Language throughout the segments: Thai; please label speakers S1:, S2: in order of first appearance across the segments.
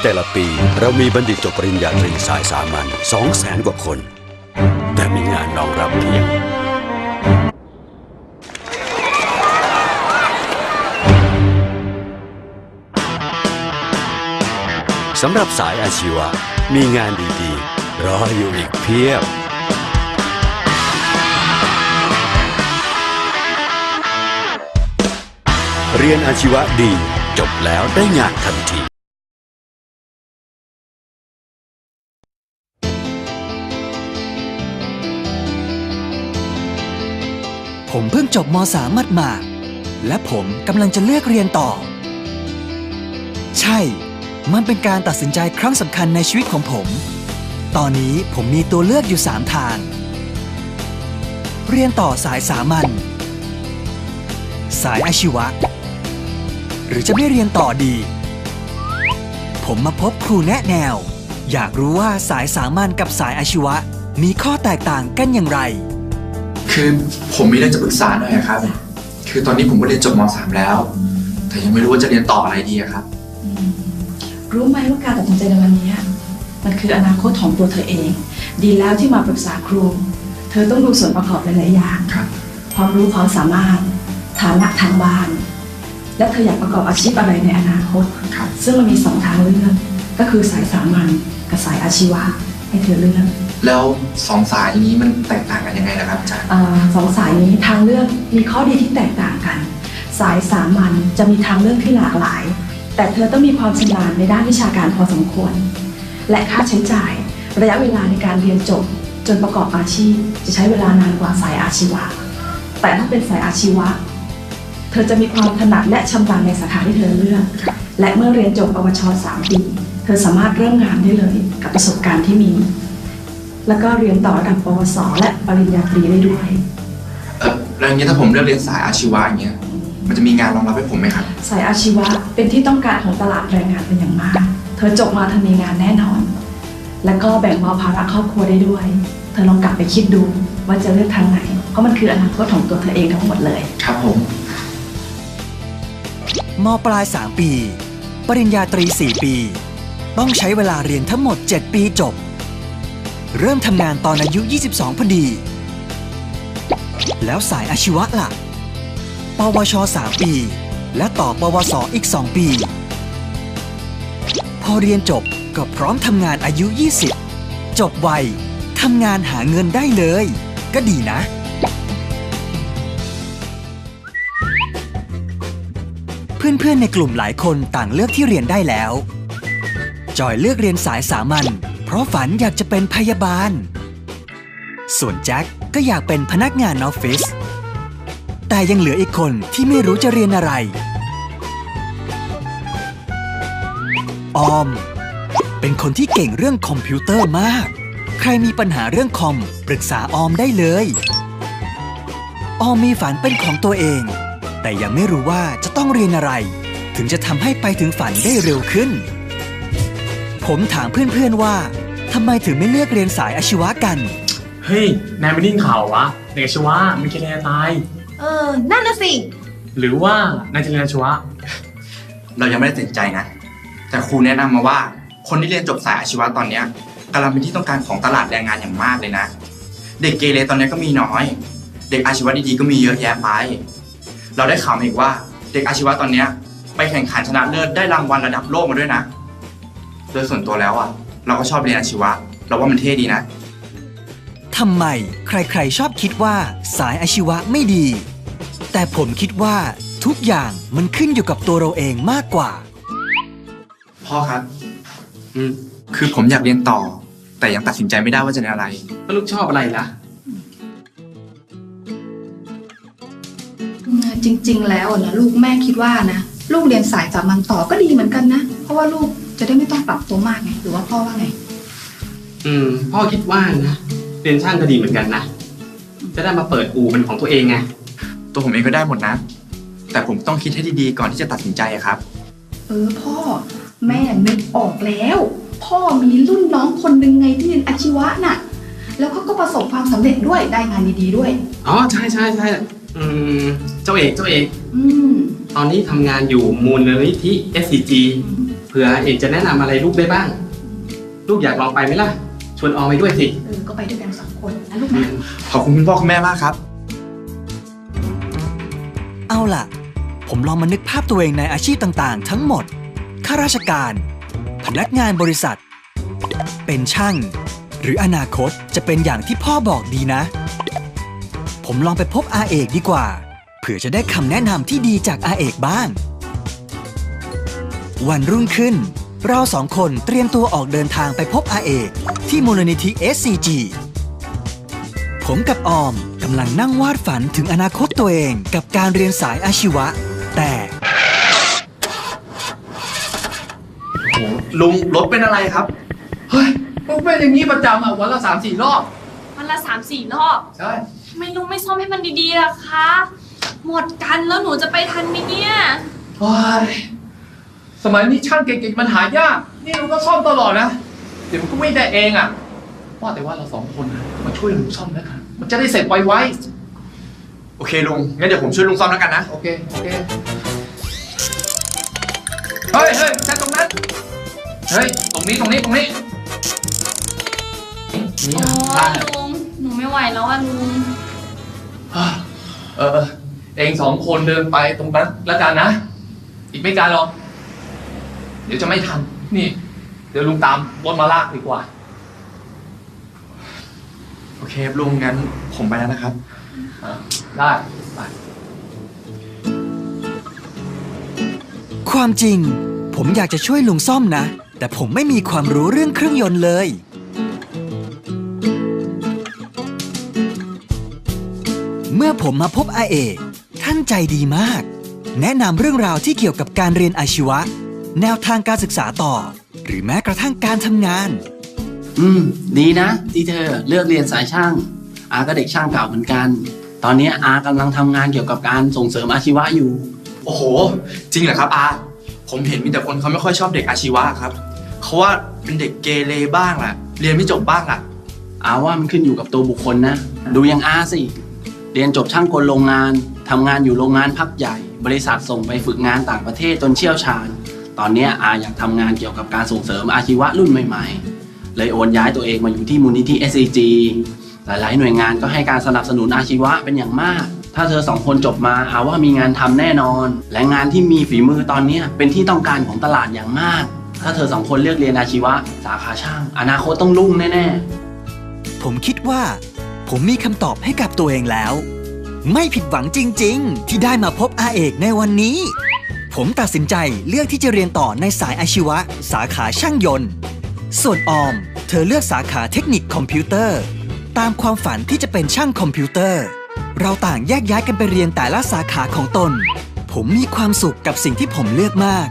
S1: ในแต่ละปี เรามีบัณฑิตจบปริญญาตรีสายสามัญสองแสนกว่าคน แต่มีงานรองรับเพียงสำหรับสายอาชีวะ มีงานดีๆ รออยู่อีกเพียบเรียนอาชีวะดี จบแล้วได้งานทันที
S2: ผมเพิ่งจบม .3 มัดมา และผมกำลังจะเลือกเรียนต่อ ใช่ มันเป็นการตัดสินใจครั้งสำคัญในชีวิตของผม ตอนนี้ผมมีตัวเลือกอยู่ 3 ทาง เรียนต่อสายสามัญ สายอาชีวะ หรือจะไม่เรียนต่อดี ผมมาพบครูแนะแนว อยากรู้ว่าสายสามัญกับสายอาชีวะ มีข้อแตกต่างกันอย่างไร
S3: คือผมมีเรื่องจะปรึกษาหน่อยอะครับ คือตอนนี้ผมก็เรียนจบม .3 แล้ว แต่ยังไม่รู้ว่าจะเรียนต่ออะไรดีอะครับ
S4: รู้ไหมว่าการตัดสินใจในวันนี้มันคืออนาคตของตัวเธอเอง ดีแล้วที่มาปรึกษาครู เธอต้องดูส่วนประกอบหลายๆอย่าง
S3: ครับ
S4: ความรู้ความสามารถ ฐานะทางบ้าน และเธออยากประกอบอาชีพอะไรในอนาคต
S3: ครับ
S4: ซึ่งมันมีสองทางเลือกก็คือสายสามัญกับสายอาชีวะ ให้เธอเลือก
S3: แล้วสองสายนี้มันแตกต่างกันยังไงนะครับอาจารย์
S4: อาสองสายนี้ทางเลือกมีข้อดีที่แตกต่างกัน สายสามัญจะมีทางเลือกที่หลากหลาย แต่เธอต้องมีความชำนาญในด้านวิชาการพอสมควร และค่าใช้จ่าย ระยะเวลาในการเรียนจบ จนประกอบอาชีพ จะใช้เวลานานกว่าสายอาชีวะ แต่ถ้าเป็นสายอาชีวะ เธอจะมีความถนัดและชำนาญในสาขาที่เธอเลือก และเมื่อเรียนจบปวช3ปี เธอสามารถเริ่มงานได้เลยกับประสบการณ์ที่มี แล้วก็เรียนต่อระดับปวส และปริญญาตรีได้ด้วย
S3: เออแล้วอย่างนี้ถ้าผมเลือกเรียนสายอาชีวะอย่างเงี้ย มันจะมีงานรองรับให้ผมไหมครับ
S4: สายอาชีวะเป็นที่ต้องการของตลาดแรงงานเป็นอย่างมาก เธอจบมาเธอมีงานแน่นอน แล้วก็แบ่งเบาภาระครอบครัวได้ด้วย เธอลองกลับไปคิดดูว่าจะเลือกทางไหน เพราะมันคืออนาคตของตัวเธอเองทั้งหมดเลย
S3: ครับผม
S2: มปลาย 3 ปี ปริญญาตรี 4 ปี ต้องใช้เวลาเรียนทั้งหมด 7 ปีจบ เริ่มทำงานตอนอายุ 22 พอดี แล้วสายอาชีวะล่ะ ปวช 3 ปี และต่อปวสอีก 2 ปี พอเรียนจบก็พร้อมทำงานอายุ 20 จบไวทำงานหาเงินได้เลย ก็ดีนะเพื่อนๆ ในกลุ่มหลายคนต่างเลือกที่เรียนได้แล้ว จอยเลือกเรียนสายสามัญเพราะฝันอยากจะเป็นพยาบาล ส่วนแจ็คก็อยากเป็นพนักงานออฟฟิศ แต่ยังเหลืออีกคนที่ไม่รู้จะเรียนอะไร ออม เป็นคนที่เก่งเรื่องคอมพิวเตอร์มาก ใครมีปัญหาเรื่องคอมปรึกษาออมได้เลย ออมมีฝันเป็นของตัวเอง แต่ยังไม่รู้ว่าจะต้องเรียนอะไร ถึงจะทำให้ไปถึงฝันได้เร็วขึ้น ผมถามเพื่อนๆว่าทำไมถึงไม่เลือกเรียนสายอาชีวะกัน
S5: เฮ้ย นายไม่ได้ยินข่าววะเด็กอาชีวะไม่คิดอะไรจะตาย
S6: เออ นั่นน่ะสิ
S5: หรือว่านายจะเรียนอาชีวะ
S3: เรายังไม่ได้ตัดสินใจนะ แต่ครูแนะนำมาว่า คนที่เรียนจบสายอาชีวะตอนเนี้ยกำลังเป็นที่ต้องการของตลาดแรงงานอย่างมากเลยนะ เด็กเกเรตอนนี้ก็มีน้อย เด็กอาชีวะดีๆก็มีเยอะแยะไป เราได้ข่าวมาอีกว่า เด็กอาชีวะตอนเนี้ยไปแข่งขันชนะเลิศได้รางวัลระดับโลกมาด้วยนะ โดยส่วนตัวแล้วอะ เราก็ชอบเรียนอาชีวะ เราว่ามันเท่ดีนะ
S2: ทำไมใครๆชอบคิดว่าสายอาชีวะไม่ดี แต่ผมคิดว่าทุกอย่างมันขึ้นอยู่กับตัวเราเองมากกว่า
S3: พ่อครับ
S5: อืม
S3: คือผมอยากเรียนต่อ แต่ยังตัดสินใจไม่ได้ว่าจะเรียนอะไร
S5: แล้วลูกชอบอะไรล่ะ
S6: จริง ๆ แล้วนะลูกแม่คิดว่านะ ลูกเรียนสายสามัญต่อก็ดีเหมือนกันนะ เพราะว่าลูก จะได้ไม่ต้องปรับตัวมากไงหรือว่าพ่อว่าไง
S5: อืม พ่อคิดว่านะเรียนช่างก็ดีเหมือนกันนะ จะได้มาเปิดอู่เป็นของตัวเองไง
S3: ตัวผมเองก็ได้หมดนะ แต่ผมต้องคิดให้ดีๆก่อนที่จะตัดสินใจอะครับ
S6: เออพ่อ แม่นึกออกแล้ว พ่อมีรุ่นน้องคนหนึ่งไงที่เรียนอาชีวะน่ะ แล้วเขาก็ประสบความสำเร็จด้วยได้งานดีๆด้วย
S5: อ๋อ ใช่ใช่ใช่อืม เจ้าเอกเจ้าเอก
S6: อืม
S5: ตอนนี้ทำงานอยู่มูลนิธิ SCG เผื่อเอกจะแนะนำอะไรลูกได้บ้าง ลูกอยากลองไปไหมล่ะ ชวนออมไปด้วยสิ
S6: เออก็ไปด้วยกันสองคนนะลูกนะ
S3: ขอบคุณคุณพ่อคุณแม่มากครับ
S2: เอาล่ะ ผมลองมานึกภาพตัวเองในอาชีพต่าง ๆ ทั้งหมด ข้าราชการ พนักงานบริษัท เป็นช่าง หรืออนาคตจะเป็นอย่างที่พ่อบอกดีนะ ผมลองไปพบอาเอกดีกว่า เผื่อจะได้คำแนะนำที่ดีจากอาเอกบ้าง วันรุ่งขึ้น เราสองคนเตรียมตัวออกเดินทางไปพบอาเอกที่มูลนิธิ SCG ผมกับออมกำลังนั่งวาดฝันถึงอนาคตตัวเองกับการเรียนสายอาชีวะ แต่
S3: โอ้ลุงรถเป็นอะไรครับ
S7: เฮ้ยมึงเป็นอย่างนี้ประจำอะวันละสามสี่รอบ
S8: วันละสามสี่รอบ
S7: ใช่
S8: ทำไมลุงไม่ซ่อมให้มันดีๆล่ะคะ หมดกันแล้วหนูจะไปทันไหมเนี่ย
S7: โอ้ย สมัยนี้ช่างเก่งๆมันหายาก นี่ลุงก็ซ่อมตลอดนะ เดี๋ยวมันก็ไม่ได้เองอะ ว่าแต่ว่าเราสองคนนะมาช่วยลุงซ่อมแล้วกัน มันจะได้เสร็จไว
S3: โอเคลุง งั้นเดี๋ยวผมช่วยลุงซ่อมแล้วกันนะ
S7: ๆโอเค โอเค เฮ้ยเฮ้ยไม่ใช่ตรงนั้น เฮ้ย ตรงนี้ ตรงนี้ ตรงนี้ นี่
S8: โอ้
S7: อะ
S8: ยลุง หนูไม่ไหวแล้วอะลุง
S7: เออเออ เองสองคนเดินไปตรงนั้นแล้วกันนะ อีกไม่ไกลหรอกเดี๋ยวจะไม่ทัน นี่ เดี๋ยวลุงตามรถมาลากดีกว่า
S3: โอเคครับลุงงั้นผมไปแล้วนะครับ
S7: อะได้ไป
S2: ความจริง ผมอยากจะช่วยลุงซ่อมนะ แต่ผมไม่มีความรู้เรื่องเครื่องยนต์เลย เมื่อผมมาพบอาเอกท่านใจดีมาก แนะนำเรื่องราวที่เกี่ยวกับการเรียนอาชีวะ แนวทางการศึกษาต่อ หรือแม้กระทั่งการทำงาน
S9: อืม ดีนะ ที่เธอเลือกเรียนสายช่าง อาก็เด็กช่างเก่าเหมือนกัน ตอนนี้อากำลังทำงานเกี่ยวกับการส่งเสริมอาชีวะอยู่
S3: โอ้โห จริงเหรอครับอา ผมเห็นมีแต่คนเขาไม่ค่อยชอบเด็กอาชีวะครับเขาว่าเป็นเด็กเกเรบ้างล่ะ เรียนไม่จบบ้างล่ะ
S9: อาว่ามันขึ้นอยู่กับตัวบุคคลนะ ดูอย่างอาสิ เรียนจบช่างกลโรงงานทำงานอยู่โรงงานพักใหญ่ บริษัทส่งไปฝึกงานต่างประเทศจนเชี่ยวชาญ ตอนนี้อาอยากทำงานเกี่ยวกับการส่งเสริมอาชีวะรุ่นใหม่ๆ เลยโอนย้ายตัวเองมาอยู่ที่มูลนิธิ SCG หลายๆ หน่วยงานก็ให้การสนับสนุนอาชีวะเป็นอย่างมาก ถ้าเธอสองคนจบมาอาว่ามีงานทำแน่นอน และงานที่มีฝีมือตอนนี้เป็นที่ต้องการของตลาดอย่างมาก ถ้าเธอสองคนเลือกเรียนอาชีวะ สาขาช่าง อนาคตต้องรุ่งแน่ๆ
S2: ผมคิดว่า ผมมีคำตอบให้กับตัวเองแล้ว ไม่ผิดหวังจริง ๆ ที่ได้มาพบอาเอกในวันนี้ ผมตัดสินใจเลือกที่จะเรียนต่อในสายอาชีวะ สาขาช่างยนต์ ส่วนออม เธอเลือกสาขาเทคนิคคอมพิวเตอร์ ตามความฝันที่จะเป็นช่างคอมพิวเตอร์ เราต่างแยกย้ายกันไปเรียนแต่ละสาขาของตน ผมมีความสุขกับสิ่งที่ผมเลือกมาก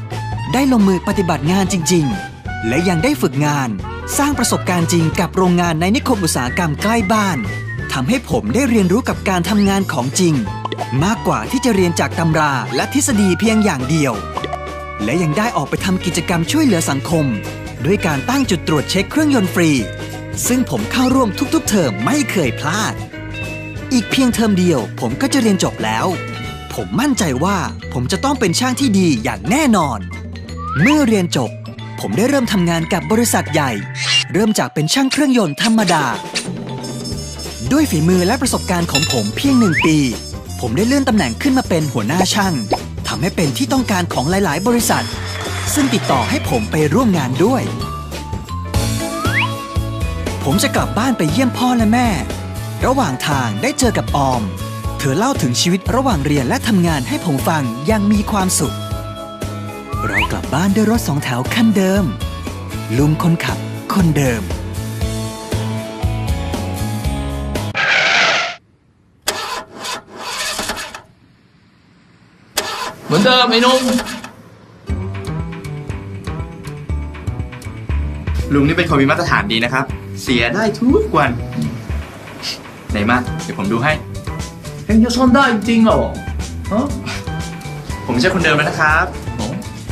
S2: ได้ลงมือปฏิบัติงานจริง ๆ และยังได้ฝึกงาน สร้างประสบการณ์จริงกับโรงงานในนิคมอุตสาหกรรมใกล้บ้านทำให้ผมได้เรียนรู้กับการทำงานของจริง มากกว่าที่จะเรียนจากตำราและทฤษฎีเพียงอย่างเดียว และยังได้ออกไปทำกิจกรรมช่วยเหลือสังคม ด้วยการตั้งจุดตรวจเช็คเครื่องยนต์ฟรี ซึ่งผมเข้าร่วมทุกๆ เทอมไม่เคยพลาด อีกเพียงเทอมเดียว ผมก็จะเรียนจบแล้ว ผมมั่นใจว่าผมจะต้องเป็นช่างที่ดีอย่างแน่นอน เมื่อเรียนจบ ผมได้เริ่มทำงานกับบริษัทใหญ่ เริ่มจากเป็นช่างเครื่องยนต์ธรรมดา ด้วยฝีมือและประสบการณ์ของผมเพียงหนึ่งปี ผมได้เลื่อนตำแหน่งขึ้นมาเป็นหัวหน้าช่างทำให้เป็นที่ต้องการของหลาย ๆ บริษัท ซึ่งติดต่อให้ผมไปร่วมงานด้วย ผมจะกลับบ้านไปเยี่ยมพ่อและแม่ ระหว่างทางได้เจอกับออม เธอเล่าถึงชีวิตระหว่างเรียนและทำงานให้ผมฟังอยังมีความสุข เรากลับบ้านด้วยรถสองแถวคันเดิม ลุงคนขับคนเดิม
S7: เหมือนเดิมไอ้หนุ่ม
S3: ลุงนี่เป็นคนมีมาตรฐานดีนะครับ เสียได้ทุกวัน ไหนมา เดี๋ยวผมดูให้
S7: เองจะซ่อมได้จริงๆเหรอฮะ
S3: ผมไม่ใช่คนเดิมแล้วนะครับ
S7: อ๋อ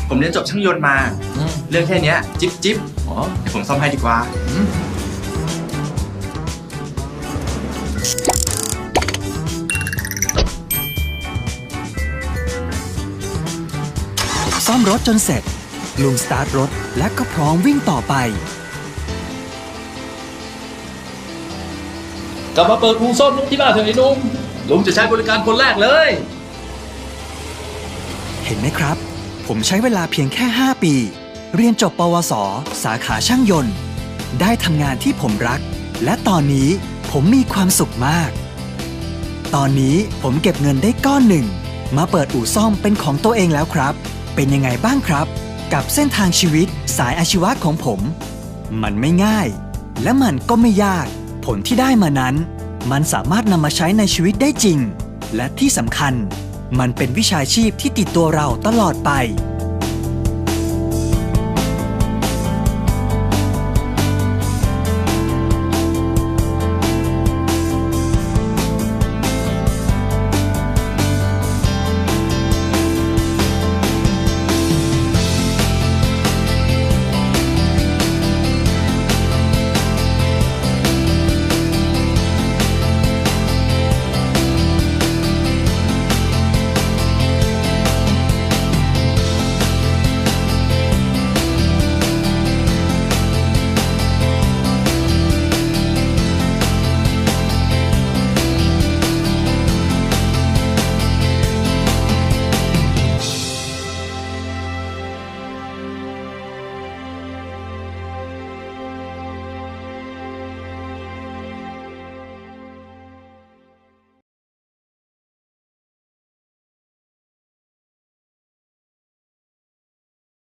S3: ผมเรียนจบช่างยนต์มา
S7: อืม
S3: เรื่องแค่เนี้ย จิ๊บจิ๊บ
S7: อ๋อ
S3: เดี๋ยวผมซ่อมให้ดีกว่า
S7: อืม
S2: ซ่อมรถจนเสร็จ ลุงสตาร์ทรถและก็พร้อมวิ่งต่อไป
S7: กลับมาเปิดอู่ซ่อมรถที่บ้านเถอะไอ้หนุ่มลุงจะใช้บริการคนแรกเลย
S2: เห็นไหมครับ ผมใช้เวลาเพียงแค่ 5 ปี เรียนจบปวส สาขาช่างยนต์ ได้ทำงานที่ผมรัก และตอนนี้ผมมีความสุขมาก ตอนนี้ผมเก็บเงินได้ก้อนหนึ่ง มาเปิดอู่ซ่อมเป็นของตัวเองแล้วครับ เป็นยังไงบ้างครับ กับเส้นทางชีวิตสายอาชีวะของผม มันไม่ง่าย และมันก็ไม่ยาก ผลที่ได้มานั้น มันสามารถนำมาใช้ในชีวิตได้จริง และที่สำคัญ มันเป็นวิชาชีพที่ติดตัวเราตลอดไป